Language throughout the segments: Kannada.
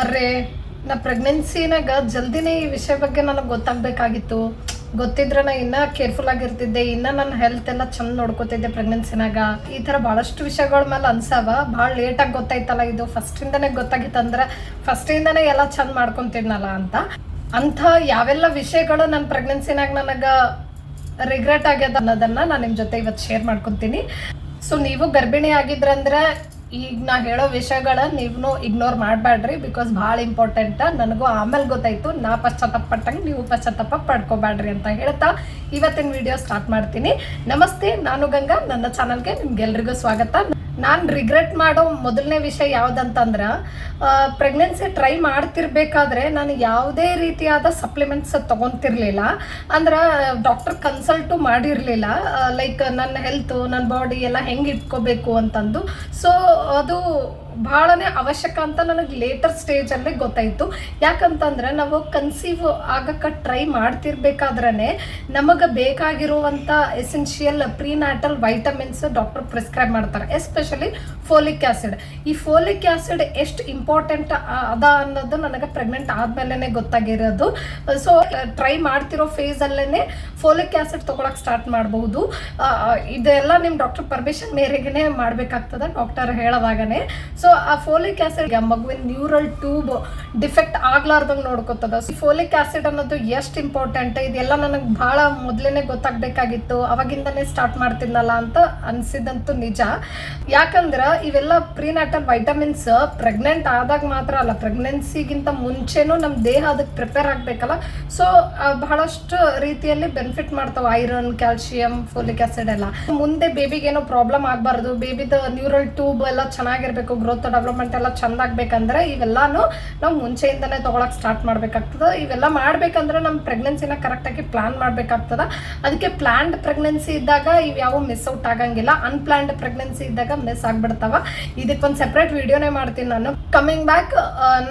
ಅರ್ರೆ ನಾ ಪ್ರೆಗ್ನೆನ್ಸಿನಾಗ ಜಲ್ದಿನೇ ಈ ವಿಷಯ ಬಗ್ಗೆ ನನಗೆ ಗೊತ್ತಾಗಬೇಕಾಗಿತ್ತು. ಗೊತ್ತಿದ್ರೆ ನಾ ಇನ್ನೂ ಕೇರ್ಫುಲ್ ಆಗಿರ್ತಿದ್ದೆ, ಇನ್ನೂ ನನ್ನ ಹೆಲ್ತ್ ಎಲ್ಲ ಚಂದ ನೋಡ್ಕೋತಿದ್ದೆ ಪ್ರೆಗ್ನೆನ್ಸಿನಾಗ ಈ ಥರ ಭಾಳಷ್ಟು ವಿಷಯಗಳ ಮೇಲೆ ಅನ್ಸಾವ. ಭಾಳ ಲೇಟಾಗಿ ಗೊತ್ತಾಯ್ತಲ್ಲ ಇದು. ಫಸ್ಟಿಂದನೇ ಗೊತ್ತಾಗಿತ್ತಂದ್ರೆ ಫಸ್ಟಿಂದನೇ ಎಲ್ಲ ಚಂದ ಮಾಡ್ಕೊತಿದ್ನಲ್ಲ ಅಂತ. ಅಂಥ ಯಾವೆಲ್ಲ ವಿಷಯಗಳು ನನ್ನ ಪ್ರೆಗ್ನೆನ್ಸಿನಾಗ ನನಗೆ ರಿಗ್ರೆಟ್ ಆಗ್ಯದ ಅನ್ನೋದನ್ನು ನಾನು ನಿಮ್ಮ ಜೊತೆ ಇವತ್ತು ಶೇರ್ ಮಾಡ್ಕೊತೀನಿ. ಸೊ ನೀವು ಗರ್ಭಿಣಿ ಆಗಿದ್ರಂದ್ರೆ ಈಗ ನಾ ಹೇಳೋ ವಿಷಯಗಳ ನೀವು ಇಗ್ನೋರ್ ಮಾಡಬೇಡ್ರಿ ಬಿಕಾಸ್ ಭಾಳ ಇಂಪಾರ್ಟೆಂಟ್ ನನಗೂ ಆಮೇಲೆ ಗೊತ್ತಾಯ್ತು, ನಾ ಪಶ್ಚಾತ್ತಾಪ ಪಟ್ಟಂಗೆ ನೀವು ಪಶ್ಚಾತ್ತಾಪ ಪಡ್ಕೋಬೇಡ್ರಿ ಅಂತ ಹೇಳ್ತಾ ಇವತ್ತಿನ ವಿಡಿಯೋ ಸ್ಟಾರ್ಟ್ ಮಾಡ್ತೀನಿ. ನಮಸ್ತೆ, ನಾನು ಗಂಗಾ, ನನ್ನ ಚಾನಲ್ಗೆ ನಿಮ್ಗೆಲ್ರಿಗೂ ಸ್ವಾಗತ. ನಾನು ರಿಗ್ರೆಟ್ ಮಾಡೋ ಮೊದಲನೇ ವಿಷಯ ಯಾವುದಂತಂದ್ರೆ ಪ್ರೆಗ್ನೆನ್ಸಿ ಟ್ರೈ ಮಾಡ್ತಿರ್ಬೇಕಾದ್ರೆ ನಾನು ಯಾವುದೇ ರೀತಿಯಾದ ಸಪ್ಲಿಮೆಂಟ್ಸ್ ತೊಗೊತಿರ್ಲಿಲ್ಲ. ಅಂದ್ರೆ ಡಾಕ್ಟರ್ ಕನ್ಸಲ್ಟು ಮಾಡಿರಲಿಲ್ಲ. ಲೈಕ್ ನನ್ನ ಹೆಲ್ತು ನನ್ನ ಬಾಡಿ ಎಲ್ಲ ಹೆಂಗೆ ಇಟ್ಕೋಬೇಕು ಅಂತಂದು. ಸೊ ಅದು ಭಾಳನೇ ಅವಶ್ಯಕ ಅಂತ ನನಗೆ ಲೇಟರ್ ಸ್ಟೇಜಲ್ಲಿ ಗೊತ್ತಾಯಿತು. ಯಾಕಂತಂದ್ರೆ ನಾವು ಕನ್ಸೀವ್ ಆಗಕ್ಕೆ ಟ್ರೈ ಮಾಡ್ತಿರ್ಬೇಕಾದ್ರೆ ನಮಗೆ ಬೇಕಾಗಿರುವಂಥ essential prenatal vitamins doctor prescribe ಮಾಡ್ತಾರೆ. ಎಸ್ಪೆಷಲಿ ಫೋಲಿಕ್ ಆ್ಯಸಿಡ್ ಈ ಫೋಲಿಕ್ ಆ್ಯಸಿಡ್ ಎಷ್ಟು ಇಂಪಾರ್ಟೆಂಟ್ ಅದ ಅನ್ನೋದು ನನಗೆ ಪ್ರೆಗ್ನೆಂಟ್ ಆದಮೇಲೆ ಗೊತ್ತಾಗಿರೋದು. ಸೊ ಟ್ರೈ ಮಾಡ್ತಿರೋ ಫೇಸಲ್ಲೇ ಫೋಲಿಕ್ ಆ್ಯಸಿಡ್ ತೊಗೊಳಕ್ಕೆ ಸ್ಟಾರ್ಟ್ ಮಾಡಬಹುದು. ಇದೆಲ್ಲ ನಿಮ್ಮ ಡಾಕ್ಟರ್ ಪರ್ಮಿಷನ್ ಮೇರೆಗೆ ಮಾಡಬೇಕಾಗ್ತದೆ ಡಾಕ್ಟರ್ ಹೇಳೋವಾಗನೇ ಸೊ ಆ ಫೋಲಿಕ್ ಆ್ಯಸಿಡ್ ಮಗುವಿನ ನ್ಯೂರಲ್ ಟ್ಯೂಬ್ ಡಿಫೆಕ್ಟ್ ಆಗ್ಲಾರ್ದಂಗೆ ನೋಡ್ಕೋತದ. ಫೋಲಿಕ್ ಆ್ಯಸಿಡ್ ಅನ್ನೋದು ಎಷ್ಟು ಇಂಪಾರ್ಟೆಂಟ್ ಇದೆಲ್ಲ ನನಗೆ ಭಾಳ ಮೊದಲೇ ಗೊತ್ತಾಗಬೇಕಾಗಿತ್ತು, ಅವಾಗಿಂದನೇ ಸ್ಟಾರ್ಟ್ ಮಾಡ್ತಿದ್ನಲ್ಲ ಅಂತ ಅನಿಸಿದಂತೂ ನಿಜ. ಯಾಕಂದ್ರೆ ಇವೆಲ್ಲ ಪ್ರೀನಾಟಲ್ ವೈಟಮಿನ್ಸ್ ಪ್ರೆಗ್ನೆಂಟ್ ಆದಾಗ ಮಾತ್ರ ಅಲ್ಲ ಪ್ರೆಗ್ನೆನ್ಸಿಗಿಂತ ಮುಂಚೆನೂ ನಮ್ಮ ದೇಹ ಅದಕ್ಕೆ ಪ್ರಿಪೇರ್ ಆಗಬೇಕಲ್ಲ. ಸೊ ಬಹಳಷ್ಟು ರೀತಿಯಲ್ಲಿ ಬೆನಿಫಿಟ್ ಮಾಡ್ತಾವೆ ಐರನ್ ಕ್ಯಾಲ್ಶಿಯಂ ಫೋಲಿಕ್ ಆಸಿಡ್ ಎಲ್ಲ. ಮುಂದೆ ಬೇಬಿಗೆ ಏನೋ ಪ್ರಾಬ್ಲಮ್ ಆಗಬಾರ್ದು ಬೇಬಿದ ನ್ಯೂರಲ್ ಟ್ಯೂಬ್ ಎಲ್ಲ ಚೆನ್ನಾಗಿರ್ಬೇಕು ಗ್ರೋತ್ ಡೆವಲಪ್ಮೆಂಟ್ ಎಲ್ಲ ಚೆಂದ ಆಗ್ಬೇಕಂದ್ರೆ ಇವೆಲ್ಲಾನು ನಾವು ಮುಂಚೆಯಿಂದನೇ ತೊಗೊಳಕ್ ಸ್ಟಾರ್ಟ್ ಮಾಡ್ಬೇಕಾಗ್ತದೆ. ಇವೆಲ್ಲ ಮಾಡ್ಬೇಕಂದ್ರೆ ನಮ್ಮ ಪ್ರೆಗ್ನೆನ್ಸಿನ ಕರೆಕ್ಟಾಗಿ ಪ್ಲಾನ್ ಮಾಡ್ಬೇಕಾಗ್ತದ. ಅದಕ್ಕೆ ಪ್ಲಾನ್ಡ್ ಪ್ರೆಗ್ನೆನ್ಸಿ ಇದ್ದಾಗ ಇವು ಯಾವ ಮಿಸ್ ಔಟ್ ಆಗಂಗಿಲ್ಲ. ಅನ್ಪ್ಲಾನ್ಡ್ ಪ್ರೆಗ್ನೆನ್ಸಿ ಇದ್ದಾಗ ಮಿಸ್ ಆಗ್ಬಿಡ್ತಾವ. ಇದಕ್ಕೊಂದು ಸೆಪ್ರೇಟ್ ವಿಡಿಯೋನೇ ಮಾಡ್ತೀನಿ ನಾನು. ಕಮ್ಮಿಂಗ್ ಬ್ಯಾಕ್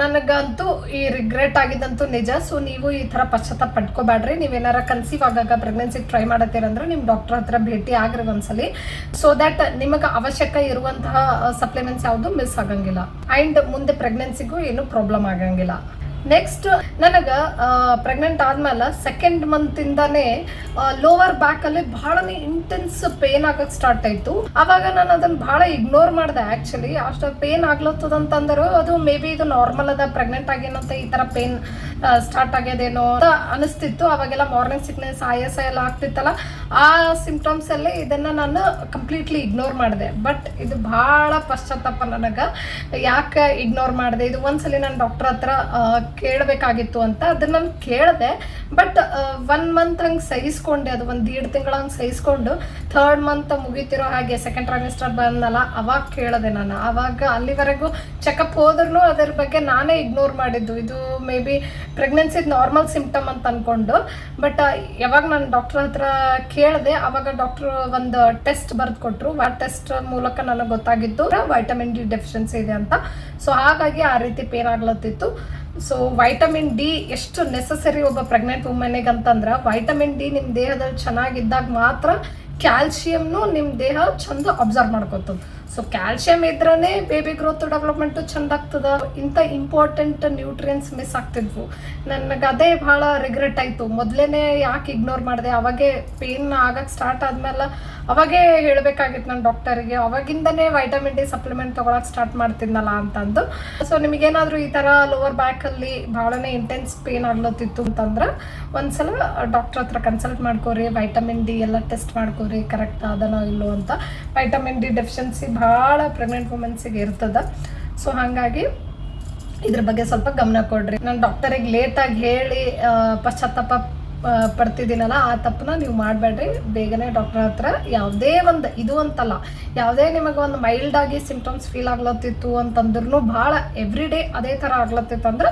ನನಗಂತೂ ಈ ರಿಗ್ರೆಟ್ ಆಗಿದ್ದಂತೂ ನಿಜ. ಸೊ ನೀವು ಈ ಥರ ಪಶ್ಚಾತ್ತಾಪ ಪಡ್ಕೋಬೇಡ್ರಿ ನೀವೇನಾರ ಕನ್ಸೀವ್ ಆಗಾಗ ಪ್ರೆಗ್ನೆನ್ಸಿ ಟ್ರೈ ಮಾಡತ್ತೀರಂದ್ರೆ ನಿಮ್ಮ ಡಾಕ್ಟರ್ ಹತ್ರ ಭೇಟಿ ಆಗ್ರಿ ಒಂದ್ಸಲಿ. ಸೊ ದ್ಯಾಟ್ ನಿಮಗೆ ಅವಶ್ಯಕ ಇರುವಂತಹ ಸಪ್ಲಿಮೆಂಟ್ಸ್ ಯಾವುದು ಮಿಸ್ ಆಗಂಗಿಲ್ಲ. ಆ್ಯಂಡ್ ಮುಂದೆ ಪ್ರೆಗ್ನೆನ್ಸಿಗೂ ಏನು ಪ್ರಾಬ್ಲಮ್ ಆಗಂಗಿಲ್ಲ. ನೆಕ್ಸ್ಟ್ ನನಗೆ ಪ್ರೆಗ್ನೆಂಟ್ ಆದ್ಮೇಲೆ ಸೆಕೆಂಡ್ ಮಂತಿಂದಾನೇ ಲೋವರ್ ಬ್ಯಾಕಲ್ಲಿ ಬಹಳನೇ ಇಂಟೆನ್ಸ್ ಪೇನ್ ಆಗಕ್ಕೆ ಸ್ಟಾರ್ಟ್ ಆಯ್ತು. ಅವಾಗ ನಾನು ಅದನ್ನು ಭಾಳ ಇಗ್ನೋರ್ ಮಾಡಿದೆ ಆ್ಯಕ್ಚುಲಿ ಅಷ್ಟು ಪೇನ್ ಆಗ್ಲತ್ತದಂತಂದ್ರೆ, ಅದು ಮೇ ಬಿ ಇದು ನಾರ್ಮಲ್ ಅದ ಪ್ರೆಗ್ನೆಂಟ್ ಆಗೇನಂತ ಈ ಥರ ಪೇನ್ ಸ್ಟಾರ್ಟ್ ಆಗ್ಯದೇನೋ ಅಂತ ಅನಿಸ್ತಿತ್ತು. ಅವಾಗೆಲ್ಲ ಮಾರ್ನಿಂಗ್ ಸಿಕ್ನೆಸ್ ಆಯಾಸ ಎಲ್ಲ ಆಗ್ತಿತ್ತಲ್ಲ, ಆ ಸಿಂಪ್ಟಮ್ಸ್ ಅಲ್ಲಿ ಇದನ್ನು ನಾನು ಕಂಪ್ಲೀಟ್ಲಿ ಇಗ್ನೋರ್ ಮಾಡಿದೆ. ಬಟ್ ಇದು ಭಾಳ ಪಶ್ಚಾತ್ತಾಪ ನನಗೆ. ಯಾಕೆ ಇಗ್ನೋರ್ ಮಾಡಿದೆ? ಇದು ಒಂದ್ಸಲಿ ನಾನು ಡಾಕ್ಟರ್ ಹತ್ರ ಕೇಳಬೇಕಾಗಿತ್ತು ಅಂತ ಅದನ್ನ ನಾನು ಕೇಳಿದೆ. ಬಟ್ ಒನ್ ಮಂತ್ ಹಂಗೆ ಸಹಿಸ್ಕೊಂಡೆ. ಅದು ಒಂದು ದೀಡ್ ತಿಂಗಳ ಹಂಗೆ ಸಹಿಸ್ಕೊಂಡು ಥರ್ಡ್ ಮಂತ್ ಮುಗಿತಿರೋ ಹಾಗೆ ಸೆಕೆಂಡ್ ಟ್ರೈಮಿಸ್ಟರ್ ಬಂದಲ್ಲ ಅವಾಗ ಕೇಳಿದೆ ನಾನು. ಅವಾಗ ಅಲ್ಲಿವರೆಗೂ ಚೆಕಪ್ ಹೋದ್ರೂ ಅದ್ರ ಬಗ್ಗೆ ನಾನೇ ಇಗ್ನೋರ್ ಮಾಡಿದ್ದು. ಇದು ಮೇ ಬಿ ಪ್ರೆಗ್ನೆನ್ಸಿದ್ ನಾರ್ಮಲ್ ಸಿಂಪ್ಟಮ್ ಅಂತ ಅನ್ಕೊಂಡು ಬಟ್ ಯಾವಾಗ ನಾನು ಡಾಕ್ಟರ್ ಹತ್ರ ಕೇಳಿದೆ, ಅವಾಗ ಡಾಕ್ಟರ್ ಒಂದು ಟೆಸ್ಟ್ ಬರೆದು ಕೊಟ್ಟರು ಆ ಟೆಸ್ಟ್ ಮೂಲಕ ನನಗೆ ಗೊತ್ತಾಗಿದ್ದು ವೈಟಮಿನ್ ಡಿ ಡೆಫಿಷಿಯನ್ಸಿ ಇದೆ ಅಂತ. ಸೊ ಹಾಗಾಗಿ ಆ ರೀತಿ ಪೇನ್ ಆಗ್ಲತ್ತಿತ್ತು. ಸೊ ವೈಟಮಿನ್ ಡಿ ಎಷ್ಟು ನೆಸಸರಿ ಒಬ್ಬ ಪ್ರೆಗ್ನೆಂಟ್ ವುಮೆನಿಗೆ ಅಂತಂದ್ರೆ ವೈಟಮಿನ್ ಡಿ ನಿಮ್ಮ ದೇಹದಲ್ಲಿ ಚೆನ್ನಾಗಿದ್ದಾಗ ಮಾತ್ರ ಕ್ಯಾಲ್ಸಿಯಂನು ನಿಮ್ಮ ದೇಹ ಚಂದ ಅಬ್ಸರ್ವ್ ಮಾಡ್ಕೊತದ. ಸೊ ಕ್ಯಾಲ್ಸಿಯಂ ಇದ್ರೇ ಬೇಬಿ ಗ್ರೋತ್ ಡೆವಲಪ್ಮೆಂಟು ಚಂದ ಆಗ್ತದ. ಇಂಥ ಇಂಪಾರ್ಟೆಂಟ್ ನ್ಯೂಟ್ರಿಯನ್ಸ್ ಮಿಸ್ ಆಗ್ತಿದ್ವು. ನನಗೆ ಅದೇ ಭಾಳ ರಿಗ್ರೆಟ್ ಆಯಿತು. ಮೊದಲೇ ಯಾಕೆ ಇಗ್ನೋರ್ ಮಾಡಿದೆ? ಅವಾಗೆ ಪೇನ್ ಆಗಕ್ಕೆ ಸ್ಟಾರ್ಟ್ ಆದ್ಮೇಲೆ ಅವಾಗೇ ಹೇಳಬೇಕಾಗಿತ್ತು ನಾನು ಡಾಕ್ಟರಿಗೆ ಅವಾಗಿಂದನೇ ವೈಟಮಿನ್ ಡಿ ಸಪ್ಲಿಮೆಂಟ್ ತೊಗೊಳಕ್ಕೆ ಸ್ಟಾರ್ಟ್ ಮಾಡ್ತಿದ್ನಲ್ಲ ಅಂತಂದು. ಸೊ ನಿಮಗೇನಾದರೂ ಈ ಥರ ಲೋವರ್ ಬ್ಯಾಕಲ್ಲಿ ಭಾಳನೇ ಇಂಟೆನ್ಸ್ ಪೇನ್ ಆಗ್ಲತ್ತಿತ್ತು ಅಂತಂದ್ರೆ ಒಂದ್ಸಲ ಡಾಕ್ಟರ್ ಹತ್ರ ಕನ್ಸಲ್ಟ್ ಮಾಡ್ಕೋರಿ ವೈಟಮಿನ್ ಡಿ ಎಲ್ಲ ಟೆಸ್ಟ್ ಮಾಡ್ಕೋರಿ ಕರೆಕ್ಟ್ ಅದನೋ ಇಲ್ಲೋ ಅಂತ. ವೈಟಮಿನ್ ಡಿ ಡೆಫಿಷಿಯನ್ಸಿ ಭಾಳ ಪ್ರೆಗ್ನೆಂಟ್ ವುಮೆನ್ಸಿಗೆ ಇರ್ತದ. ಸೊ ಹಾಗಾಗಿ ಇದ್ರ ಬಗ್ಗೆ ಸ್ವಲ್ಪ ಗಮನ ಕೊಡ್ರಿ. ನಾನು ಡಾಕ್ಟರಿಗೆ ಲೇಟಾಗಿ ಹೇಳಿ ಪಶ್ಚಾತ್ತಾಪ ಪಡ್ತಿದ್ದೀನಲ್ಲ, ಆ ತಪ್ಪನ್ನ ನೀವು ಮಾಡಬೇಡ್ರಿ. ಬೇಗನೆ ಡಾಕ್ಟರ್ ಹತ್ರ ಯಾವುದೇ ಒಂದು, ಇದು ಅಂತಲ್ಲ, ಯಾವುದೇ ನಿಮಗೆ ಒಂದು ಮೈಲ್ಡ್ ಆಗಿ ಸಿಂಪ್ಟಮ್ಸ್ ಫೀಲ್ ಆಗ್ಲತ್ತಿತ್ತು ಅಂತಂದ್ರೂ ಭಾಳ ಎವ್ರಿ ಡೇ ಅದೇ ಥರ ಆಗ್ಲತ್ತಿತ್ತು ಅಂದ್ರೆ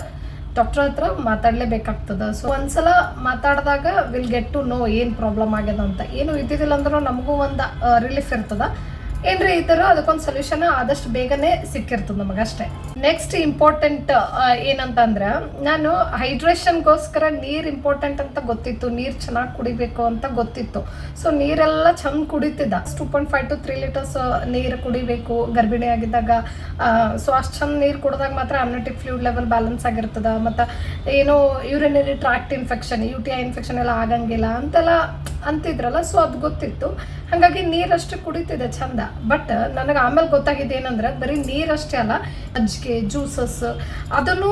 ಡಾಕ್ಟರ್ ಹತ್ರ ಮಾತಾಡಲೇಬೇಕಾಗ್ತದೆ. ಸೊ ಒಂದ್ಸಲ ಮಾತಾಡಿದಾಗ ವಿಲ್ ಗೆಟ್ ಟು ನೋ ಏನು ಪ್ರಾಬ್ಲಮ್ ಆಗ್ಯದ ಅಂತ. ಏನು ಇದ್ದಿದ್ದಿಲ್ಲ ಅಂದ್ರೂ ನಮಗೂ ಒಂದು ರಿಲೀಫ್ ಇರ್ತದ. ಏನ್ರಿ ಈ ಥರ ಅದಕ್ಕೊಂದು ಸೊಲ್ಯೂಷನ್ ಆದಷ್ಟು ಬೇಗನೆ ಸಿಕ್ಕಿರ್ತದೆ ನಮಗಷ್ಟೇ ನೆಕ್ಸ್ಟ್ ಇಂಪಾರ್ಟೆಂಟ್ ಏನಂತಂದ್ರೆ ನಾನು ಹೈಡ್ರೇಷನ್ಗೋಸ್ಕರ ನೀರು ಇಂಪಾರ್ಟೆಂಟ್ ಅಂತ ಗೊತ್ತಿತ್ತು. ನೀರು ಚೆನ್ನಾಗಿ ಕುಡಿಬೇಕು ಅಂತ ಗೊತ್ತಿತ್ತು. ಸೊ ನೀರೆಲ್ಲ ಚಂದ ಕುಡಿತಿದ್ದ. Two point five to three litres ನೀರು ಕುಡಿಬೇಕು. ಗರ್ಭಿಣಿ ಆಗಿದ್ದಾಗ ಸೊ ಅಷ್ಟು ಚಂದ ನೀರು ಕುಡಿದಾಗ ಮಾತ್ರ ಅಮ್ಯುನಿಟಿ ಫ್ಲೂಡ್ ಲೆವೆಲ್ ಬ್ಯಾಲೆನ್ಸ್ ಆಗಿರ್ತದ. ಮತ್ತು ಏನು urinary tract infection U T I infection ಎಲ್ಲ ಆಗಂಗಿಲ್ಲ. ಅಂತೆಲ್ಲ ಅಂತಿದ್ರಲ್ಲ ಸೊ ಅದು ಗೊತ್ತಿತ್ತು. ಹಾಗಾಗಿ ನೀರಷ್ಟು ಕುಡಿತಿದೆ ಚಂದ. ಬಟ್ ನನಗೆ ಆಮೇಲೆ ಗೊತ್ತಾಗಿದೆ ಏನಂದ್ರೆ, ಬರೀ ನೀರಷ್ಟೇ ಅಲ್ಲ, ಅಜ್ಜಿಗೆ ಜ್ಯೂಸಸ್ ಅದನ್ನು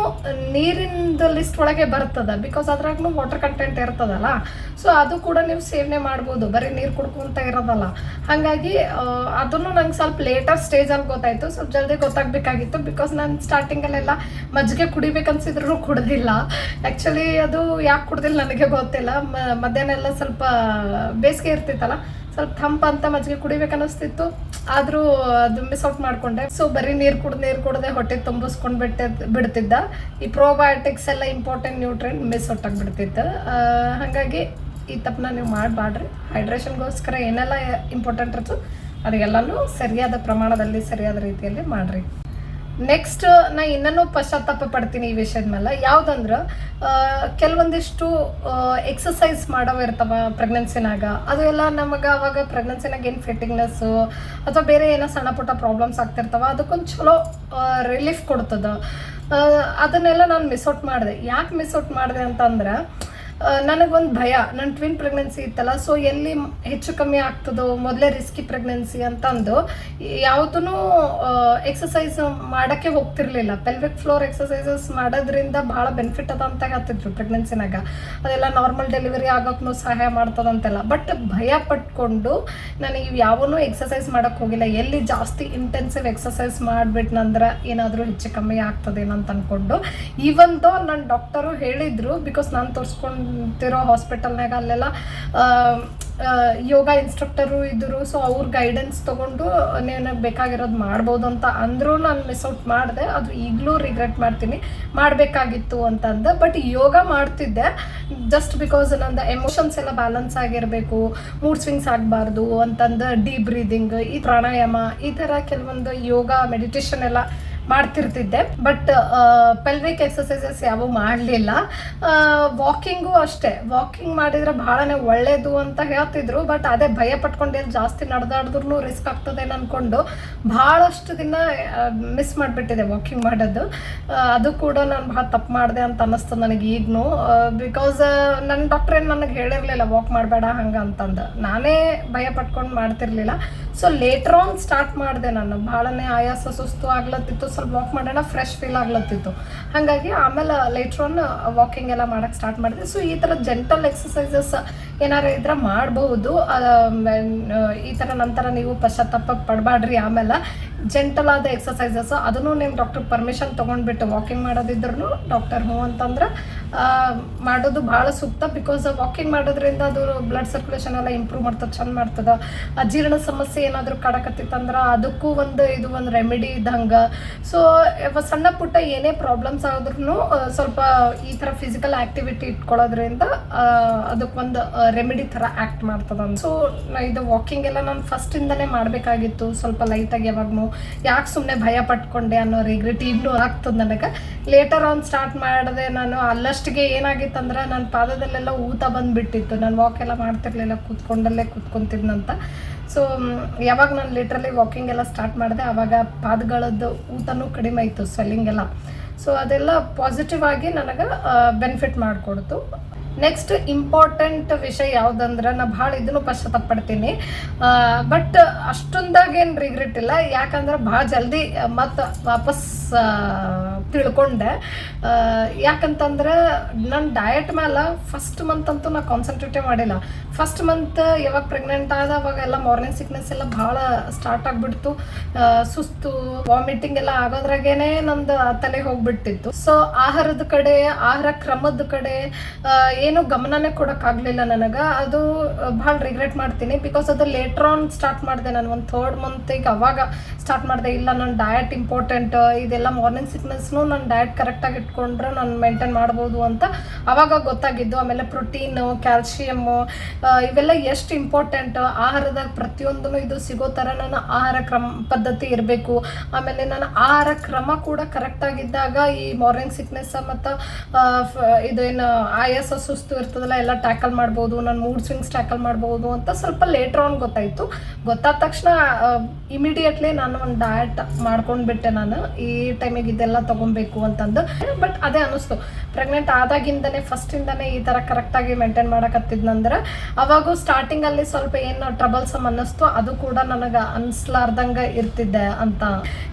ನೀರಿಂದ ಲಿಸ್ಟ್ ಒಳಗೆ ಬರ್ತದ ಬಿಕಾಸ್ ಅದ್ರಾಗೂ ವಾಟರ್ ಕಂಟೆಂಟ್ ಇರ್ತದಲ್ಲ. ಸೊ ಅದು ಕೂಡ ನೀವು ಸೇವನೆ ಮಾಡ್ಬೋದು, ಬರೀ ನೀರು ಕುಡ್ಕೊಂತ ಇರೋದಲ್ಲ. ಹಾಗಾಗಿ ಅದನ್ನು ನಂಗೆ ಸ್ವಲ್ಪ ಲೇಟರ್ ಸ್ಟೇಜಲ್ಲಿ ಗೊತ್ತಾಯ್ತು. ಸ್ವಲ್ಪ ಜಲ್ದಿ ಗೊತ್ತಾಗಬೇಕಾಗಿತ್ತು ಬಿಕಾಸ್ ನಾನು ಸ್ಟಾರ್ಟಿಂಗಲ್ಲೆಲ್ಲ ಮಜ್ಜಿಗೆ ಕುಡಿಬೇಕನ್ಸಿದ್ರು ಕುಡ್ದಿಲ್ಲ. ಆ್ಯಕ್ಚುಲಿ ಅದು ಯಾಕೆ ಕುಡ್ದಿಲ್ಲ ನನಗೆ ಗೊತ್ತಿಲ್ಲ. ಮಧ್ಯಾಹ್ನ ಎಲ್ಲ ಸ್ವಲ್ಪ ಬೇಸಿಗೆ ಇರ್ತಿತ್ತಲ್ಲ, ಸ್ವಲ್ಪ ತಂಪಂತ ಮಜ್ಜಿಗೆ ಕುಡಿಬೇಕು ಅನಿಸ್ತಿತ್ತು ಆದರೂ ಅದು ಮಿಸ್ ಔಟ್ ಮಾಡ್ಕೊಂಡೆ. ಸೊ ಬರೀ ನೀರು ಕುಡ್ದು, ನೀರು ಕುಡ್ದೆ ಹೊಟ್ಟೆ ತುಂಬಿಸ್ಕೊಂಡು ಬಿಡ್ತಿದ್ದ. ಈ ಪ್ರೋಬಯೋಟಿಕ್ಸ್ ಎಲ್ಲ ಇಂಪಾರ್ಟೆಂಟ್ ನ್ಯೂಟ್ರಿಯೆಂಟ್ ಮಿಸ್ ಔಟ್ ಆಗಿಬಿಡ್ತಿತ್ತು ಹಾಗಾಗಿ ಈ ತಪ್ಪನ್ನ ನೀವು ಮಾಡಬಾಡ್ರಿ ಹೈಡ್ರೇಷನ್ಗೋಸ್ಕರ ಏನೆಲ್ಲ ಇಂಪಾರ್ಟೆಂಟ್ ಇರ್ತದೆ ಅದೆಲ್ಲನೂ ಸರಿಯಾದ ಪ್ರಮಾಣದಲ್ಲಿ, ಸರಿಯಾದ ರೀತಿಯಲ್ಲಿ ಮಾಡಿರಿ. ನೆಕ್ಸ್ಟ್ ನಾ ಇನ್ನೂ ಪಶ್ಚಾತ್ತಾಪ ಪಡ್ತೀನಿ ಈ ವಿಷಯದ ಮೇಲೆ ಯಾವುದಂದ್ರೆ ಕೆಲವೊಂದಿಷ್ಟು ಎಕ್ಸಸೈಸ್ ಮಾಡೋವ ಇರ್ತಾವ ಪ್ರೆಗ್ನೆನ್ಸಿನಾಗ ಅದು ಎಲ್ಲ ನಮಗೆ ಅವಾಗ ಪ್ರೆಗ್ನೆನ್ಸಿನಾಗ ಏನು ಫಿಟ್ಟಿಂಗ್ನೆಸ್ಸು ಅಥವಾ ಬೇರೆ ಏನೋ ಸಣ್ಣ ಪುಟ್ಟ ಪ್ರಾಬ್ಲಮ್ಸ್ ಆಗ್ತಿರ್ತಾವ, ಅದಕ್ಕೊಂದು ಚಲೋ ರಿಲೀಫ್ ಕೊಡ್ತದ. ಅದನ್ನೆಲ್ಲ ನಾನು ಮಿಸ್ ಔಟ್ ಮಾಡಿದೆ. ಯಾಕೆ ಮಿಸ್ ಔಟ್ ಮಾಡಿದೆ ಅಂತಂದ್ರೆ ನನಗೊಂದು ಭಯ. ನನ್ನ ಟ್ವಿನ್ ಪ್ರೆಗ್ನೆನ್ಸಿ ಇತ್ತಲ್ಲ ಸೊ ಎಲ್ಲಿ ಹೆಚ್ಚು ಕಮ್ಮಿ ಆಗ್ತದೋ, ಮೊದಲೇ ರಿಸ್ಕಿ ಪ್ರೆಗ್ನೆನ್ಸಿ ಅಂತಂದು ಯಾವುದೂ ಎಕ್ಸಸೈಸ್ ಮಾಡೋಕ್ಕೆ ಹೋಗ್ತಿರ್ಲಿಲ್ಲ. ಪೆಲ್ವಿಕ್ ಫ್ಲೋರ್ ಎಕ್ಸಸೈಸಸ್ ಮಾಡೋದ್ರಿಂದ ಭಾಳ ಬೆನಿಫಿಟ್ ಅದ ಅಂತ ಹೇಳ್ತಿದ್ರು ಪ್ರೆಗ್ನೆನ್ಸಿನಾಗ ಅದೆಲ್ಲ ನಾರ್ಮಲ್ ಡೆಲಿವರಿ ಆಗೋಕ್ಕೂ ಸಹಾಯ ಮಾಡ್ತದಂತೆಲ್ಲ ಬಟ್ ಭಯ ಪಟ್ಕೊಂಡು ನನಗೆ ಯಾವೂ ಎಕ್ಸಸೈಸ್ ಮಾಡೋಕ್ಕೆ ಹೋಗಿಲ್ಲ. ಎಲ್ಲಿ ಜಾಸ್ತಿ ಇಂಟೆನ್ಸಿವ್ ಎಕ್ಸಸೈಸ್ ಮಾಡಿಬಿಟ್ನಂದ್ರೆ ಏನಾದರೂ ಹೆಚ್ಚು ಕಮ್ಮಿ ಆಗ್ತದೇನೋ ಅಂತ ಅಂದ್ಕೊಂಡು ಈವನ್ ನನ್ನ ಡಾಕ್ಟರು ಹೇಳಿದ್ರು ಬಿಕಾಸ್ ನಾನು ತೋರಿಸ್ಕೊಂತಿರೋ ಹಾಸ್ಪಿಟಲ್ನಾಗ ಅಲ್ಲೆಲ್ಲ ಯೋಗ ಇನ್ಸ್ಟ್ರಕ್ಟರು ಇದ್ದರು. ಸೊ ಅವ್ರ ಗೈಡೆನ್ಸ್ ತೊಗೊಂಡು ನೀನು ಬೇಕಾಗಿರೋದು ಮಾಡ್ಬೋದು ಅಂತ ಅಂದರೂ ನಾನು ಮಿಸ್ ಔಟ್ ಮಾಡಿದೆ. ಅದು ಈಗಲೂ ರಿಗ್ರೆಟ್ ಮಾಡ್ತೀನಿ. ಮಾಡಬೇಕಾಗಿತ್ತು ಅಂತಂದು. ಬಟ್ ಯೋಗ ಮಾಡ್ತಿದ್ದೆ. ಜಸ್ಟ್ ಬಿಕಾಸ್ ನಂದು ಎಮೋಷನ್ಸ್ ಎಲ್ಲ ಬ್ಯಾಲೆನ್ಸ್ ಆಗಿರಬೇಕು. ಮೂಡ್ ಸ್ವಿಂಗ್ಸ್ ಆಗಬಾರ್ದು ಅಂತಂದು ಡೀಪ್ ಬ್ರೀದಿಂಗ್ ಈ ಪ್ರಾಣಾಯಾಮ, ಈ ಥರ ಕೆಲವೊಂದು ಯೋಗ ಮೆಡಿಟೇಷನ್ ಎಲ್ಲ ಮಾಡ್ತಿರ್ತಿದ್ದೆ. ಬಟ್ ಪೆಲ್ವಿಕ್ ಎಕ್ಸಸೈಸಸ್ ಯಾವ ಮಾಡಲಿಲ್ಲ. ವಾಕಿಂಗು ಅಷ್ಟೇ. ವಾಕಿಂಗ್ ಮಾಡಿದ್ರೆ ಭಾಳನೇ ಒಳ್ಳೇದು ಅಂತ ಹೇಳ್ತಿದ್ರು. ಬಟ್ ಅದೇ ಭಯ ಪಟ್ಕೊಂಡು ಎಲ್ಲಿ ಜಾಸ್ತಿ ನಡೆದಾಡಿದ್ರು ರಿಸ್ಕ್ ಆಗ್ತದೆ ಅನ್ಕೊಂಡು ಭಾಳಷ್ಟು ದಿನ ಮಿಸ್ ಮಾಡಿಬಿಟ್ಟಿದೆ ವಾಕಿಂಗ್ ಮಾಡೋದು. ಅದು ಕೂಡ ನಾನು ಭಾಳ ತಪ್ಪು ಮಾಡಿದೆ ಅಂತ ಅನ್ನಿಸ್ತು ನನಗೆ ಈಗಲೂ ಬಿಕಾಸ್ ನನ್ನ ಡಾಕ್ಟರ್ ಏನು ನನಗೆ ಹೇಳಿರಲಿಲ್ಲ ವಾಕ್ ಮಾಡಬೇಡ ಹಂಗೆ ಅಂತಂದು. ನಾನೇ ಭಯ ಪಟ್ಕೊಂಡು ಮಾಡ್ತಿರ್ಲಿಲ್ಲ. ಸೊ ಲೇಟ್ರ್ ಆನ್ ಸ್ಟಾರ್ಟ್ ಮಾಡಿದೆ ನಾನು. ಭಾಳನೇ ಆಯಾಸ ಸುಸ್ತು ಆಗ್ಲತ್ತಿತ್ತು. ಸ್ವಲ್ಪ ವಾಕ್ ಮಾಡೋಣ ಫ್ರೆಶ್ ಫೀಲ್ ಆಗ್ಲತ್ತಿತ್ತು. ಹಾಗಾಗಿ ಆಮೇಲೆ ಲೇಟರ್ ಆನ್ ವಾಕಿಂಗ್ ಎಲ್ಲ ಮಾಡೋಕ್ಕೆ ಸ್ಟಾರ್ಟ್ ಮಾಡಿದೆ. ಸೊ ಈ ಥರ ಜೆಂಟಲ್ ಎಕ್ಸಸೈಸಸ್ ಏನಾರು ಇದ್ರೆ ಮಾಡಬಹುದು ಈ ಥರ ನಂತರ ನೀವು ಪಶ್ಚಾತ್ತಾಪ ಪಡಬಾಡ್ರಿ ಆಮೇಲೆ ಜೆಂಟಲ್ ಆದ ಎಕ್ಸಸೈಸಸ್ ಅದನ್ನು ನಿಮ್ಮ ಡಾಕ್ಟರ್ ಪರ್ಮಿಷನ್ ತೊಗೊಂಡ್ಬಿಟ್ಟು ವಾಕಿಂಗ್ ಮಾಡೋದಿದ್ರು ಡಾಕ್ಟರ್ ಹ್ಞೂ ಅಂತಂದ್ರೆ ಮಾಡೋದು ಭಾಳ ಸೂಕ್ತ ಬಿಕಾಸ್ ವಾಕಿಂಗ್ ಮಾಡೋದ್ರಿಂದ ಅದು ಬ್ಲಡ್ ಸರ್ಕ್ಯುಲೇಷನ್ ಎಲ್ಲ ಇಂಪ್ರೂವ್ ಮಾಡ್ತದೆ, ಚಂದ ಮಾಡ್ತದೆ. ಅಜೀರ್ಣ ಸಮಸ್ಯೆ ಏನಾದರೂ ಕಾಡಕತ್ತಿತ್ತಂದ್ರೆ ಅದಕ್ಕೂ ಒಂದು ಇದು, ಒಂದು ರೆಮಿಡಿ ಇದ್ದಂಗೆ ಸೊ ಸಣ್ಣ ಪುಟ್ಟ ಏನೇ ಪ್ರಾಬ್ಲಮ್ಸ್ ಆದ್ರೂ ಸ್ವಲ್ಪ ಈ ಥರ ಫಿಸಿಕಲ್ ಆ್ಯಕ್ಟಿವಿಟಿ ಇಟ್ಕೊಳ್ಳೋದ್ರಿಂದ ಅದಕ್ಕೊಂದು ರೆಮಿಡಿ ಥರ ಆ್ಯಕ್ಟ್ ಮಾಡ್ತದ. ಸೊ ಇದು ವಾಕಿಂಗ್ ಎಲ್ಲ ನಾನು ಫಸ್ಟಿಂದನೇ ಮಾಡಬೇಕಾಗಿತ್ತು. ಸ್ವಲ್ಪ ಲೈಟಾಗಿ ಯಾವಾಗೂ ಯಾಕೆ ಸುಮ್ಮನೆ ಭಯ ಪಟ್ಕೊಂಡೆ ಅನ್ನೋ ರಿಗ್ರೆಟ್ ಈಗಲೂ ಆಗ್ತದೆ ನನಗೆ. ಲೇಟರ್ ಆನ್ ಸ್ಟಾರ್ಟ್ ಮಾಡಿದೆ ನಾನು ಅಲ್ಲಷ್ಟಿಗೆ ಏನಾಗಿತ್ತಂದ್ರೆ ನನ್ನ ಪಾದದಲ್ಲೆಲ್ಲ ಊತ ಬಂದುಬಿಟ್ಟಿತ್ತು. ನಾನು ವಾಕ್ ಎಲ್ಲ ಮಾಡ್ತಿರ್ಲಿಲ್ಲ, ಕೂತ್ಕೊಂಡಲ್ಲೇ ಕೂತ್ಕೊಂತಿದ್ನಂತ. ಸೊ ಯಾವಾಗ ನಾನು ಲಿಟ್ರಲಿ ವಾಕಿಂಗ್ ಎಲ್ಲ ಸ್ಟಾರ್ಟ್ ಮಾಡಿದೆ ಆವಾಗ ಪಾದಗಳದ್ದು ಊತನೂ ಕಡಿಮೆ ಆಯಿತು ಸ್ವೆಲ್ಲಿಂಗ್ ಎಲ್ಲ. ಸೊ ಅದೆಲ್ಲ ಪಾಸಿಟಿವ್ ಆಗಿ ನನಗೆ ಬೆನಿಫಿಟ್ ಮಾಡಿಕೊಡ್ತು. ನೆಕ್ಸ್ಟ್ ಇಂಪಾರ್ಟೆಂಟ್ ವಿಷಯ ಯಾವುದಂದ್ರೆ ನಾ ಭಾಳ ಇದನ್ನು ಪಶ್ಚಾತ್ತಾಪ ಪಡ್ತೀನಿ ಬಟ್ ಅಷ್ಟೊಂದಾಗೇನು ರಿಗ್ರೆಟ್ ಇಲ್ಲ. ಯಾಕಂದ್ರೆ ಭಾಳ ಜಲ್ದಿ ಮತ್ತು ವಾಪಸ್ ತಿಳ್ಕೊಂಡೆ. ಯಾಕಂತಂದ್ರೆ ನನ್ನ ಡಯಟ್ ಮೇಲೆ ಫಸ್ಟ್ ಮಂತ್ ಅಂತೂ ನಾ ಕಾನ್ಸಂಟ್ರೇಟೇ ಮಾಡಿಲ್ಲ. ಫಸ್ಟ್ ಮಂತ್ ಯಾವಾಗ ಪ್ರೆಗ್ನೆಂಟ್ ಆದ, ಅವಾಗೆಲ್ಲ ಮಾರ್ನಿಂಗ್ ಸಿಕ್ನೆಸ್ ಎಲ್ಲ ಭಾಳ ಸ್ಟಾರ್ಟ್ ಆಗಿಬಿಡ್ತು. ಸುಸ್ತು ವಾಮಿಟಿಂಗ್ ಎಲ್ಲ ಆಗೋದ್ರಾಗೇನೆ ನಂದು ತಲೆ ಹೋಗ್ಬಿಟ್ಟಿತ್ತು. ಸೊ ಆಹಾರದ ಕಡೆ, ಆಹಾರ ಕ್ರಮದ ಕಡೆ ಏನು ಗಮನನೇ ಕೊಡೋಕ್ಕಾಗಲಿಲ್ಲ ನನಗೆ. ಅದು ಭಾಳ ರಿಗ್ರೆಟ್ ಮಾಡ್ತೀನಿ. ಬಿಕಾಸ್ ಅದು ಲೇಟ್ರ್ ಆನ್ ಸ್ಟಾರ್ಟ್ ಮಾಡಿದೆ ನಾನು. ಒಂದು ಥರ್ಡ್ ಮಂತಿಗೆ ಅವಾಗ ಸ್ಟಾರ್ಟ್ ಮಾಡಿದೆ. ಇಲ್ಲ ನನ್ನ ಡಯಟ್ ಇಂಪಾರ್ಟೆಂಟ್ ಇದೆಲ್ಲ ಮಾರ್ನಿಂಗ್ ಸಿಕ್ನೆಸ್ನು ನನ್ನ ಡಯಟ್ ಕರೆಕ್ಟಾಗಿ ಇಟ್ಕೊಂಡ್ರೆ ನಾನು ಮೇಂಟೈನ್ ಮಾಡ್ಬೋದು ಅಂತ ಅವಾಗ ಗೊತ್ತಾಗಿದ್ದು. ಆಮೇಲೆ ಪ್ರೋಟೀನು ಕ್ಯಾಲ್ಶಿಯಮ್ಮು ಇವೆಲ್ಲ ಎಷ್ಟು ಇಂಪಾರ್ಟೆಂಟ್ ಆಹಾರದಾಗ ಪ್ರತಿಯೊಂದೂ ಇದು ಸಿಗೋ ಥರ ನನ್ನ ಆಹಾರ ಕ್ರಮ, ಪದ್ಧತಿ ಇರಬೇಕು. ಆಮೇಲೆ ನನ್ನ ಆಹಾರ ಕ್ರಮ ಕೂಡ ಕರೆಕ್ಟಾಗಿದ್ದಾಗ ಈ ಮಾರ್ನಿಂಗ್ ಸಿಕ್ನೆಸ್ ಮತ್ತು ಇದು ಏನು ಆಯಾಸ ಸುಸ್ತು ಇರ್ತದಲ್ಲ, ಎಲ್ಲ ಟ್ಯಾಕಲ್ ಮಾಡ್ಬೋದು ನನ್ನ ಮೂಡ್ ಸ್ವಿಂಗ್ಸ್ ಟ್ಯಾಕಲ್ ಮಾಡ್ಬೋದು ಅಂತ ಸ್ವಲ್ಪ ಲೇಟ್ರ್ ಆನ್ ಗೊತ್ತಾಯಿತು. ಗೊತ್ತಾದ ತಕ್ಷಣ ಇಮಿಡಿಯೇಟ್ಲಿ ನಾನು ಒಂದು ಡಯಟ್ ಮಾಡ್ಕೊಂಡ್ಬಿಟ್ಟೆ ನಾನು. ಈ ಟೈಮಿಗೆ ಇದೆಲ್ಲ ತೊಗೊಬೇಕು ಅಂತಂದು. ಬಟ್ ಅದೇ ಅನ್ನಿಸ್ತು ಪ್ರೆಗ್ನೆಂಟ್ ಆದಾಗಿಂದನೇ ಫಸ್ಟಿಂದನೇ ಈ ಥರ ಕರೆಕ್ಟಾಗಿ ಮೇಂಟೈನ್ ಮಾಡಕತ್ತಿದ್ನಂದ್ರೆ ಅವಾಗೂ ಸ್ಟಾರ್ಟಿಂಗಲ್ಲಿ ಸ್ವಲ್ಪ ಏನು ಟ್ರಬಲ್ಸಮ್ ಅನ್ನಿಸ್ತು, ಅದು ಕೂಡ ನನಗೆ ಅನ್ಸ್ಲಾರ್ದಂಗೆ ಇರ್ತಿದ್ದೆ ಅಂತ.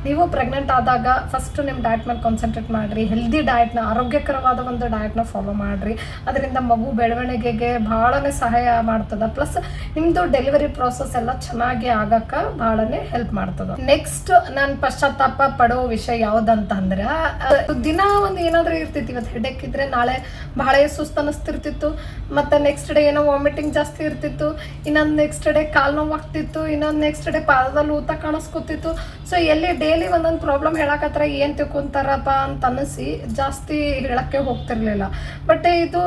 ನೀವು ಪ್ರೆಗ್ನೆಂಟ್ ಆದಾಗ ಫಸ್ಟ್ ನಿಮ್ಮ ಡಯಟ್ ಮೇಲೆ ಕಾನ್ಸಂಟ್ರೇಟ್ ಮಾಡಿರಿ. ಹೆಲ್ದಿ ಡಯಟ್ನ ಆರೋಗ್ಯಕರವಾದ ಒಂದು ಡಯಟ್ನ ಫಾಲೋ ಮಾಡಿರಿ. ಅದರಿಂದ ಮಗು ಬೆಳವಣಿಗೆಗೆ ಭಾಳನೇ ಸಹಾಯ ಮಾಡ್ತದ. ಪ್ಲಸ್ ನಿಮ್ಮದು ಡೆಲಿವರಿ ಪ್ರೋಸೆಸ್ ಎಲ್ಲ ಚೆನ್ನಾಗಿ ಆಗಕ್ಕೆ ಭಾಳನೇ ಹೆಲ್ಪ್ ಮಾಡ್ತದ. ನೆಕ್ಸ್ಟ್ ನಾನು ಪಶ್ಚಾತ್ತಾಪ ಪಡೋ ವಿಷಯ ಯಾವುದಂತಂದ್ರೆ ದಿನ ಒಂದು ಏನಾದರೂ ಇರ್ತಿತ್ತು ಇವತ್ತು ಹೆಡೆಕ್ ಇದ್ರೆ ನಾಳೆ ಬಹಳ ಸುಸ್ತು ಅನ್ನಿಸ್ತಿರ್ತಿತ್ತು ಮತ್ತು ನೆಕ್ಸ್ಟ್ ಡೇ ಏನೋ ವಾಮಿಟಿಂಗ್ ಜಾಸ್ತಿ ಇರ್ತಿತ್ತು, ಇನ್ನೊಂದು ನೆಕ್ಸ್ಟ್ ಡೇ ಕಾಲು ನೋವಾಗ್ತಿತ್ತು, ಇನ್ನೊಂದು ನೆಕ್ಸ್ಟ್ ಡೇ ಪಾದದಲ್ಲಿ ಊತ ಕಾಣಿಸ್ಕೊತಿತ್ತು. ಸೊ ಎಲ್ಲಿ ಡೈಲಿ ಒಂದೊಂದು ಪ್ರಾಬ್ಲಮ್ ಹೇಳಕತ್ರ ಏನು ತಿಳ್ಕೊಂತಾರಪ್ಪ ಅಂತ ಅನ್ನಿಸಿ ಜಾಸ್ತಿ ಹೇಳಕ್ಕೆ ಹೋಗ್ತಿರ್ಲಿಲ್ಲ. ಬಟ್ ಇದು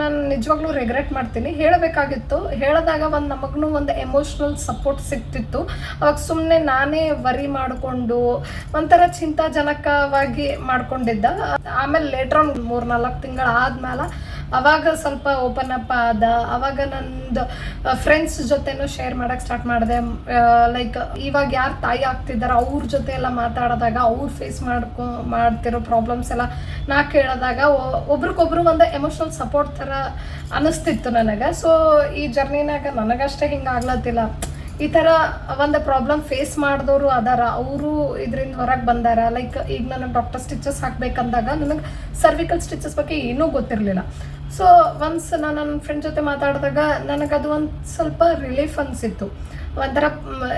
ನಾನು ನಿಜವಾಗ್ಲೂ ರೆಗ್ರೆಟ್ ಮಾಡ್ತೀನಿ. ಹೇಳಬೇಕಾಗಿತ್ತು. ಹೇಳಿದಾಗ ಒಂದು ನಮಗೂ ಒಂದು ಎಮೋಷ್ನಲ್ ಸಪೋರ್ಟ್ ಸಿಗ್ತಿತ್ತು. ಅವಾಗ ಸುಮ್ಮನೆ ನಾನೇ ವರಿ ಮಾಡಿಕೊಂಡು ಒಂಥರ ಚಿಂತಾಜನಕವಾಗಿ ಮಾಡ್ಕೊಂಡಿದ್ದ. ಆಮೇಲೆ ಲೇಟ್ರ್ ಮೂರ್ನಾಲ್ಕು ಮೂರು ನಾಲ್ಕು ತಿಂಗಳು ಆದ್ಮೇಲೆ ಅವಾಗ ಸ್ವಲ್ಪ ಓಪನ್ ಅಪ್ ಆದ. ಅವಾಗ ನಂದು ಫ್ರೆಂಡ್ಸ್ ಜೊತೆನೂ ಶೇರ್ ಮಾಡೋಕೆ ಸ್ಟಾರ್ಟ್ ಮಾಡಿದೆ. ಲೈಕ್ ಇವಾಗ ಯಾರು ತಾಯಿ ಆಗ್ತಿದ್ದಾರೆ ಅವ್ರ ಜೊತೆ ಎಲ್ಲ ಮಾತಾಡಿದಾಗ, ಅವ್ರು ಫೇಸ್ ಮಾಡ್ಕೊ, ಮಾಡ್ತಿರೋ ಪ್ರಾಬ್ಲಮ್ಸ್ ಎಲ್ಲ ನಾ ಕೇಳಿದಾಗ ಒಬ್ರಿಗೊಬ್ರು ಒಂದು ಎಮೋಷ್ನಲ್ ಸಪೋರ್ಟ್ ಥರ ಅನ್ನಿಸ್ತಿತ್ತು ನನಗೆ. ಸೊ ಈ ಜರ್ನಿನಾಗ ನನಗಷ್ಟೇ ಹಿಂಗೆ ಆಗ್ಲತ್ತಿಲ್ಲ. ಈ ಥರ ಒಂದು ಪ್ರಾಬ್ಲಮ್ ಫೇಸ್ ಮಾಡಿದವರು ಅದಾರ, ಅವರು ಇದರಿಂದ ಹೊರಗೆ ಬಂದಾರ. ಲೈಕ್ ಈಗ ನನಗೆ ಡಾಕ್ಟರ್ ಸ್ಟಿಚಸ್ ಹಾಕ್ಬೇಕಂದಾಗ, ನನಗೆ ಸರ್ವಿಕಲ್ ಸ್ಟಿಚಸ್ ಬಗ್ಗೆ ಏನೂ ಗೊತ್ತಿರಲಿಲ್ಲ. ಸೊ ಒನ್ಸ್ ನಾನು ನನ್ನ ಫ್ರೆಂಡ್ ಜೊತೆ ಮಾತಾಡಿದಾಗ ನನಗದು ಒಂದು ಸ್ವಲ್ಪ ರಿಲೀಫ್ ಅನಿಸಿತ್ತು. ಒಂಥರ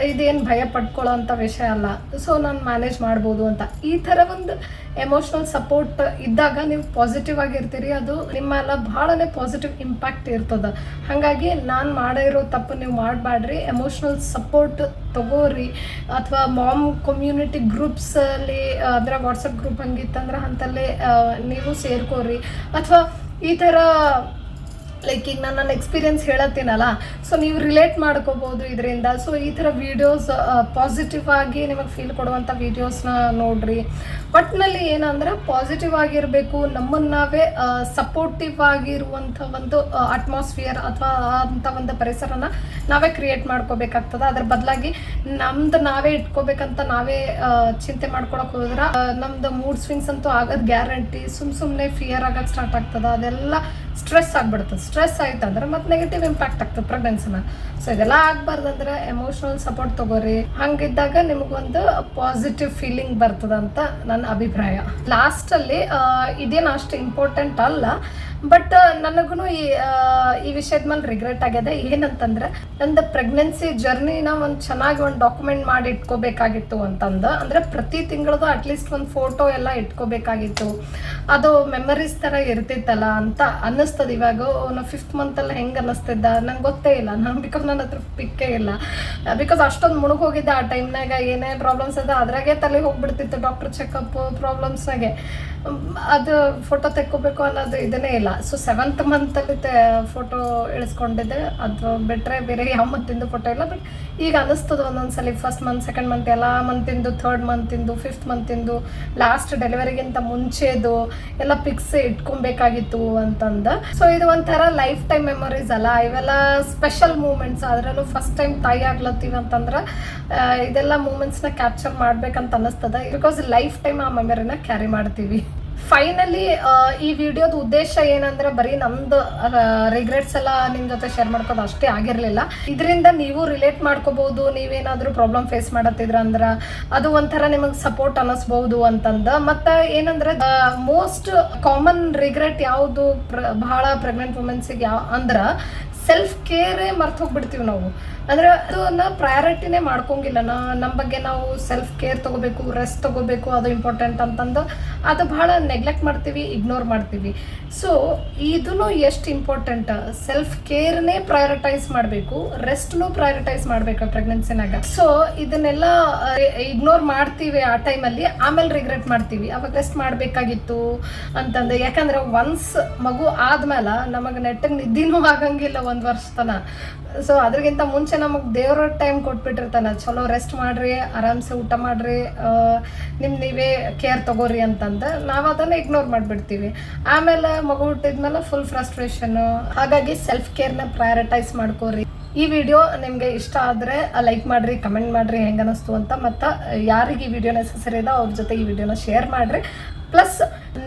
ಇದೇನು ಭಯ ಪಡ್ಕೊಳ್ಳೋ ಅಂಥ ವಿಷಯ ಅಲ್ಲ. ಸೊ ನಾನು ಮ್ಯಾನೇಜ್ ಮಾಡ್ಬೋದು ಅಂತ. ಈ ಥರ ಒಂದು ಎಮೋಷ್ನಲ್ ಸಪೋರ್ಟ್ ಇದ್ದಾಗ ನೀವು ಪಾಸಿಟಿವ್ ಆಗಿರ್ತೀರಿ. ಅದು ನಿಮ್ಮೆಲ್ಲ ಭಾಳನೇ ಪಾಸಿಟಿವ್ ಇಂಪ್ಯಾಕ್ಟ್ ಇರ್ತದೆ. ಹಾಗಾಗಿ ನಾನು ಮಾಡಿರೋ ತಪ್ಪು ನೀವು ಮಾಡಬೇಡ್ರಿ ಎಮೋಷ್ನಲ್ ಸಪೋರ್ಟ್ ತಗೋರಿ. ಅಥವಾ ಮಾಮ್ ಕಮ್ಯುನಿಟಿ ಗ್ರೂಪ್ಸಲ್ಲಿ ಅಂದರೆ ವಾಟ್ಸಪ್ ಗ್ರೂಪ್ ಹಂಗಿತ್ತಂದ್ರೆ ಅಂತಲ್ಲೇ ನೀವು ಸೇರ್ಕೋರಿ. ಅಥವಾ ಈ ಥರ ಲೈಕ್ ಈಗ ನಾನು ನನ್ನ ಎಕ್ಸ್ಪೀರಿಯೆನ್ಸ್ ಹೇಳತ್ತೀನಲ್ಲ ಸೊ ನೀವು ರಿಲೇಟ್ ಮಾಡ್ಕೋಬೋದು ಇದರಿಂದ. ಸೊ ಈ ಥರ ವೀಡಿಯೋಸ್ ಪಾಸಿಟಿವ್ ಆಗಿ ನಿಮಗೆ ಫೀಲ್ ಕೊಡುವಂಥ ವೀಡಿಯೋಸ್ನ ನೋಡ್ರಿ. ಒಟ್ಟಿನಲ್ಲಿ ಏನಂದ್ರೆ ಪಾಸಿಟಿವ್ ಆಗಿರಬೇಕು ನಮ್ಮನ್ನು ನಾವೇ ಸಪೋರ್ಟಿವ್ ಆಗಿರುವಂಥ ಒಂದು ಅಟ್ಮಾಸ್ಫಿಯರ್ ಅಥವಾ ಅಂಥ ಒಂದು ಪರಿಸರನ ನಾವೇ ಕ್ರಿಯೇಟ್ ಮಾಡ್ಕೋಬೇಕಾಗ್ತದೆ. ಅದ್ರ ಬದಲಾಗಿ ನಮ್ದು ನಾವೇ ಇಟ್ಕೋಬೇಕಂತ ನಾವೇ ಚಿಂತೆ ಮಾಡ್ಕೊಳಕ್ ಹೋದ್ರೆ ನಮ್ದು ಮೂಡ್ ಸ್ವಿಂಗ್ಸ್ ಅಂತೂ ಆಗೋದು ಗ್ಯಾರಂಟಿ ಸುಮ್ಮ ಸುಮ್ಮನೆ ಫಿಯರ್ ಆಗೋಕೆ ಸ್ಟಾರ್ಟ್ ಆಗ್ತದೆ. ಅದೆಲ್ಲ ಸ್ಟ್ರೆಸ್ ಆಗ್ಬಿಡ್ತದೆ ಸ್ಟ್ರೆಸ್ ಆಯ್ತು ಅಂದ್ರೆ ಮತ್ತೆ ನೆಗೆಟಿವ್ ಇಂಪ್ಯಾಕ್ಟ್ ಆಗ್ತದೆ ಪ್ರೆಗ್ನೆನ್ಸಿನ ಸೊ ಇದೆಲ್ಲ ಆಗ್ಬಾರ್ದಂದ್ರೆ ಎಮೋಷನಲ್ ಸಪೋರ್ಟ್ ತಗೋರಿ. ಹಂಗಿದ್ದಾಗ ನಿಮಗೊಂದು ಪಾಸಿಟಿವ್ ಫೀಲಿಂಗ್ ಬರ್ತದ ಅಂತ ನನ್ನ ಅಭಿಪ್ರಾಯ. ಲಾಸ್ಟಲ್ಲಿ ಇದೇನು ಅಷ್ಟು ಇಂಪಾರ್ಟೆಂಟ್ ಅಲ್ಲ. ಬಟ್ ನನಗೂ ಈ ಈ ವಿಷಯದ ಮೇಲೆ ರಿಗ್ರೆಟ್ ಆಗಿದೆ ಏನಂತಂದ್ರೆ, ನಂದು ಪ್ರೆಗ್ನೆನ್ಸಿ ಜರ್ನಿನ ಒಂದು ಚೆನ್ನಾಗಿ ಒಂದು ಡಾಕ್ಯುಮೆಂಟ್ ಮಾಡಿ ಇಟ್ಕೋಬೇಕಾಗಿತ್ತು ಅಂತಂದು. ಅಂದರೆ ಪ್ರತಿ ತಿಂಗಳದು ಅಟ್ಲೀಸ್ಟ್ ಒಂದು ಫೋಟೋ ಎಲ್ಲ ಇಟ್ಕೋಬೇಕಾಗಿತ್ತು. ಅದು ಮೆಮರೀಸ್ ಥರ ಇರ್ತಿತ್ತಲ್ಲ ಅಂತ ಅನ್ನಿಸ್ತದೆ. ಇವಾಗ ನಾನು ಫಿಫ್ತ್ ಮಂತಲ್ಲಿ ಹೆಂಗೆ ಅನ್ನಿಸ್ತಿದ್ದ? ನಂಗೆ ಗೊತ್ತೇ ಇಲ್ಲ. ನಾನು ಬಿಕಾಸ್ ನನ್ನ ಹತ್ರ ಪಿಕ್ಕೇ ಇಲ್ಲ. ಬಿಕಾಸ್ ಅಷ್ಟೊಂದು ಮುಳುಗೋಗಿದ್ದೆ ಆ ಟೈಮ್ನಾಗ ಏನೇ ಪ್ರಾಬ್ಲಮ್ಸ್ ಅದ ಅದ್ರಾಗೆ ತಲೆ ಹೋಗ್ಬಿಡ್ತಿತ್ತು ಡಾಕ್ಟರ್ ಚೆಕಪ್ ಪ್ರಾಬ್ಲಮ್ಸ್ನಾಗೆ ಅದು ಫೋಟೋ ತೆಕ್ಕೋಬೇಕು ಅನ್ನೋದು ಇದನ್ನೇ ಇಲ್ಲ. ಸೊ ಸೆವೆಂತ್ ಮಂತಲ್ಲಿ ಫೋಟೋ ಇಳಿಸ್ಕೊಂಡಿದ್ದೆ. ಅದು ಬಿಟ್ಟರೆ ಬೇರೆ ಯಾವ ಮಂತಿಂದು ಫೋಟೋ ಇಲ್ಲ. ಬಟ್ ಈಗ ಅನ್ನಿಸ್ತದೆ ಸಲ ಫಸ್ಟ್ ಮಂತ್ ಸೆಕೆಂಡ್ ಮಂತ್ ಎಲ್ಲ ಮಂತಿಂದು ಥರ್ಡ್ ಮಂತಿಂದು ಫಿಫ್ತ್ ಮಂತಿಂದು ಲಾಸ್ಟ್ ಡೆಲಿವರಿಗಿಂತ ಮುಂಚೆದು ಎಲ್ಲ ಪಿಕ್ಸ್ ಇಟ್ಕೊಬೇಕಾಗಿತ್ತು ಅಂತಂದು. ಸೊ ಇದು ಒಂಥರ ಲೈಫ್ ಟೈಮ್ ಮೆಮೊರೀಸ್ ಅಲ್ಲ. ಇವೆಲ್ಲ ಸ್ಪೆಷಲ್ ಮೂಮೆಂಟ್ಸ್ ಅದರಲ್ಲೂ ಫಸ್ಟ್ ಟೈಮ್ ತಾಯಿ ಆಗ್ಲತ್ತೀವಿ ಅಂತಂದ್ರೆ ಇದೆಲ್ಲ ಮೂಮೆಂಟ್ಸ್ನ ಕ್ಯಾಪ್ಚರ್ ಮಾಡ್ಬೇಕಂತ ಅನ್ನಿಸ್ತದೆ ಬಿಕಾಸ್ ಲೈಫ್ ಟೈಮ್ ಆ ಮೆಮೊರಿನ ಕ್ಯಾರಿ ಮಾಡ್ತೀವಿ. ಫೈನಲಿ ಈ ವಿಡಿಯೋದ ಉದ್ದೇಶ ಏನಂದ್ರೆ ಬರೀ ನಮ್ದು ರಿಗ್ರೆಟ್ಸ್ ಎಲ್ಲ ನಿಮ್ ಜೊತೆ ಶೇರ್ ಮಾಡ್ಕೋದು ಅಷ್ಟೇ ಆಗಿರ್ಲಿಲ್ಲ. ಇದರಿಂದ ನೀವು ರಿಲೇಟ್ ಮಾಡ್ಕೋಬಹುದು ನೀವೇನಾದ್ರೂ ಪ್ರಾಬ್ಲಮ್ ಫೇಸ್ ಮಾಡತ್ತಿದ್ರ ಅಂದ್ರ ಅದು ಒಂಥರ ನಿಮಗೆ ಸಪೋರ್ಟ್ ಅನ್ನಿಸ್ಬಹುದು ಅಂತಂದ. ಮತ್ತ ಏನಂದ್ರೆ ಮೋಸ್ಟ್ ಕಾಮನ್ ರಿಗ್ರೆಟ್ ಯಾವುದು ಬಹಳ ಪ್ರೆಗ್ನೆಂಟ್ ವುಮೆನ್ಸಿಗೆ ಯಾವ ಅಂದ್ರ ಸೆಲ್ಫ್ ಕೇರೇ ಮರ್ತು ಹೋಗ್ಬಿಡ್ತೀವಿ ನಾವು. ಅಂದ್ರೆ ಅದನ್ನ ಪ್ರಯಾರಿಟಿನೇ ಮಾಡ್ಕೊಂಗಿಲ್ಲ. ನಾ ನಮ್ಮ ಬಗ್ಗೆ ನಾವು ಸೆಲ್ಫ್ ಕೇರ್ ತಗೋಬೇಕು ರೆಸ್ಟ್ ತಗೋಬೇಕು, ಅದು ಇಂಪಾರ್ಟೆಂಟ್ ಅಂತಂದು ಅದು ಬಹಳ ನೆಗ್ಲೆಕ್ಟ್ ಮಾಡ್ತೀವಿ ಇಗ್ನೋರ್ ಮಾಡ್ತೀವಿ. ಸೊ ಇದೂ ಎಷ್ಟು ಇಂಪಾರ್ಟೆಂಟ್ ಸೆಲ್ಫ್ ಕೇರ್ನೇ ಪ್ರಯಾರಿಟೈಸ್ ಮಾಡಬೇಕು ರೆಸ್ಟ್ನು ಪ್ರಯಾರಿಟೈಸ್ ಮಾಡಬೇಕು ಪ್ರೆಗ್ನೆನ್ಸಿನಾಗ ಸೊ ಇದನ್ನೆಲ್ಲ ಇಗ್ನೋರ್ ಮಾಡ್ತೀವಿ ಆ ಟೈಮಲ್ಲಿ ಆಮೇಲೆ ರಿಗ್ರೆಟ್ ಮಾಡ್ತೀವಿ. ಅವಾಗ ರೆಸ್ಟ್ ಮಾಡಬೇಕಾಗಿತ್ತು ಅಂತಂದು. ಯಾಕಂದ್ರೆ ಒನ್ಸ್ ಮಗು ಆದ್ಮೇಲೆ ನಮಗೆ ನೆಟ್ಟಿಗೆ ನಿದ್ದಿನೂ ಆಗಂಗಿಲ್ಲ ಒಂದು ವರ್ಷ ತನ ಸೊ ಅದ್ರಗಿಂತ ಮುಂಚೆ ನಮಗೆ ದೇವ್ರ ಟೈಮ್ ಕೊಟ್ಬಿಟ್ಟಿರ್ತಾನೆ, ಚಲೋ ರೆಸ್ಟ್ ಮಾಡ್ರಿ, ಆರಾಮ್ಸೆ ಊಟ ಮಾಡ್ರಿ ನಿಮ್ಮ ನೀವೇ ಕೇರ್ ತಗೋರಿ ಅಂತಂದ ನಾವು ಅದನ್ನು ಇಗ್ನೋರ್ ಮಾಡ್ಬಿಡ್ತೀವಿ. ಆಮೇಲೆ ಮಗು ಹುಟ್ಟಿದ್ಮೇಲೆ ಫುಲ್ ಫ್ರಸ್ಟ್ರೇಷನ್ ಹಾಗಾಗಿ ಸೆಲ್ಫ್ ಕೇರ್ನ ಪ್ರಯಾರಿಟೈಸ್ ಮಾಡ್ಕೋರಿ. ಈ ವಿಡಿಯೋ ನಿಮಗೆ ಇಷ್ಟ ಆದರೆ ಲೈಕ್ ಮಾಡಿರಿ ಕಮೆಂಟ್ ಮಾಡಿರಿ, ಹೆಂಗೆ ಅನ್ನಿಸ್ತು ಅಂತ ಮತ್ತು ಯಾರಿಗೆ ಈ ವಿಡಿಯೋ ನೆಸೆಸರಿ ಇದೆ ಅವ್ರ ಜೊತೆ ಈ ವಿಡಿಯೋನ ಶೇರ್ ಮಾಡಿರಿ. ಪ್ಲಸ್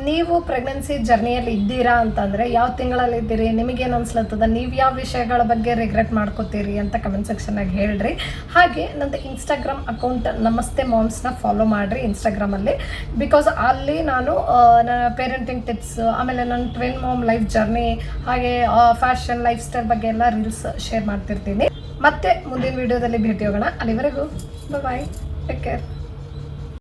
ನೀವು ಪ್ರೆಗ್ನೆನ್ಸಿ ಜರ್ನಿಯಲ್ಲಿ ಇದ್ದೀರಾ ಅಂತಂದರೆ ಯಾವ ತಿಂಗಳಲ್ಲಿ ಇದ್ದೀರಿ ನಿಮಗೇನು ಅನ್ಸ್ಲತ್ತದ, ನೀವು ಯಾವ ವಿಷಯಗಳ ಬಗ್ಗೆ ರಿಗ್ರೆಟ್ ಮಾಡ್ಕೋತೀರಿ ಅಂತ ಕಮೆಂಟ್ ಸೆಕ್ಷನ್ನಾಗಿ ಹೇಳ್ರಿ. ಹಾಗೆ ನಂದು ಇನ್ಸ್ಟಾಗ್ರಾಮ್ ಅಕೌಂಟ್ ನಮಸ್ತೆ ಮಾಮ್ಸ್ನ ಫಾಲೋ ಮಾಡಿರಿ ಇನ್ಸ್ಟಾಗ್ರಾಮಲ್ಲಿ ಬಿಕಾಸ್ ಅಲ್ಲಿ ನಾನು ನನ್ನ ಪೇರೆಂಟಿಂಗ್ ಟಿಪ್ಸ್ ಆಮೇಲೆ ನನ್ನ ಟ್ವೆನ್ ಮಾಮ್ ಲೈಫ್ ಜರ್ನಿ ಹಾಗೆ ಫ್ಯಾಷನ್ ಲೈಫ್ ಸ್ಟೈಲ್ ಬಗ್ಗೆ ಎಲ್ಲ ರೀಲ್ಸ್ ಶೇರ್ ಮಾಡ್ತಿರ್ತೀನಿ. ಮತ್ತೆ ಮುಂದಿನ ವಿಡಿಯೋದಲ್ಲಿ ಭೇಟಿ ಹೋಗೋಣ. ಅಲ್ಲಿವರೆಗೂ ಬಾಯ್ ಟೇಕ್ ಕೇರ್